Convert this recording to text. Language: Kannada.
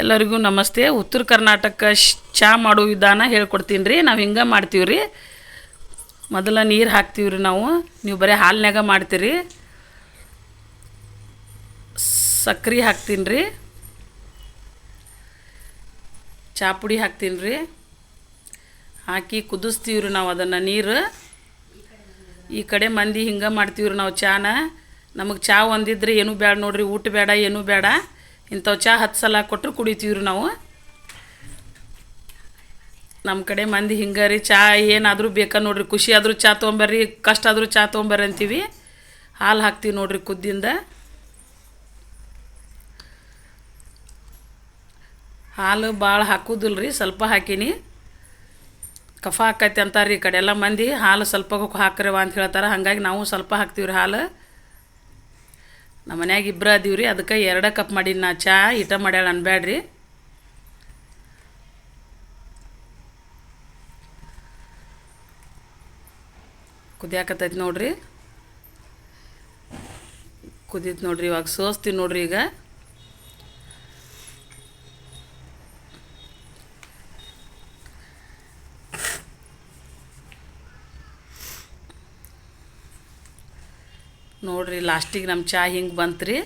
ಎಲ್ಲರಿಗೂ ನಮಸ್ತೆ. ಉತ್ತರ ಕರ್ನಾಟಕ ಚಹಾ ಮಾಡೋ ವಿಧಾನ ಹೇಳ್ಕೊಡ್ತೀನಿ ರೀ ನಾವು ಹಿಂಗೆ ಮಾಡ್ತೀವಿ ರೀ ಮೊದಲ ನೀರು ಹಾಕ್ತೀವಿ ರೀ ನಾವು. ನೀವು ಬರೀ ಹಾಲಿನಾಗ ಮಾಡ್ತೀರಿ. ಸಕ್ರೆ ಹಾಕ್ತೀನಿ ರೀ ಚಹಾ ಪುಡಿ ಹಾಕ್ತೀನಿ ರೀ ಹಾಕಿ ಕುದಿಸ್ತೀವಿ ರೀ ನಾವು ಅದನ್ನು ನೀರು. ಈ ಕಡೆ ಮಂದಿ ಹಿಂಗೆ ಮಾಡ್ತೀವಿ ರೀ ನಾವು ಚಾನ. ನಮಗೆ ಚಾ ಒಂದಿದ್ರೆ ಏನೂ ಬೇಡ ನೋಡ್ರಿ. ಊಟ ಬೇಡ ಏನೂ ಬೇಡ ಇಂಥವು ಚಹಾ ಹತ್ತು ಸಲ ಕೊಟ್ಟರು ಕುಡಿತೀವಿ ರೀ ನಾವು. ನಮ್ಮ ಕಡೆ ಮಂದಿ ಹಿಂಗೆ ರೀ ಚಾ ಏನಾದರೂ ಬೇಕಾ ನೋಡ್ರಿ, ಖುಷಿ ಆದರೂ ಚಾ ತೊಗೊಂಬರ್ರಿ, ಕಷ್ಟ ಆದರೂ ಚಾ ತೊಗೊಂಬರ್ರಿ ಅಂತೀವಿ. ಹಾಲು ಹಾಕ್ತೀವಿ ನೋಡ್ರಿ ಕುದ್ದಿಂದ ಹಾಲು ಭಾಳ ಹಾಕೋದಿಲ್ಲ ರೀ ಸ್ವಲ್ಪ ಹಾಕೀನಿ. ಕಫ ಹಾಕೈತೆ ಅಂತಾರೆ ರೀ ಈ ಕಡೆ ಎಲ್ಲ ಮಂದಿ, ಹಾಲು ಸ್ವಲ್ಪ ಹಾಕ್ರವ ಅಂತ ಹೇಳ್ತಾರೆ, ಹಾಗಾಗಿ ನಾವು ಸ್ವಲ್ಪ ಹಾಕ್ತೀವಿ ರೀ ಹಾಲು. ನಮ್ಮ ಮನ್ಯಾಗ ಇಬ್ಬರು ಅದೀವಿ ರೀ ಅದಕ್ಕೆ ಎರಡೇ ಕಪ್ ಮಾಡೀನಿ ನಾ ಚಾ ಇಟ ಮಾಡ್ಯಾಳ ಅನ್ಬೇಡ್ರಿ ಕುದಿಯಾಕತ್ತೈತಿ ನೋಡ್ರಿ. ಕುದೀತು ನೋಡ್ರಿ ಇವಾಗ ಸೋಸ್ತೀವಿ ನೋಡ್ರಿ ಈಗ. ನೋಡ್ರಿ ಲಾಸ್ಟಿಗೆ ನಮ್ಮ ಚಾ ಹಿಂಗೆ ಬಂತು ರೀ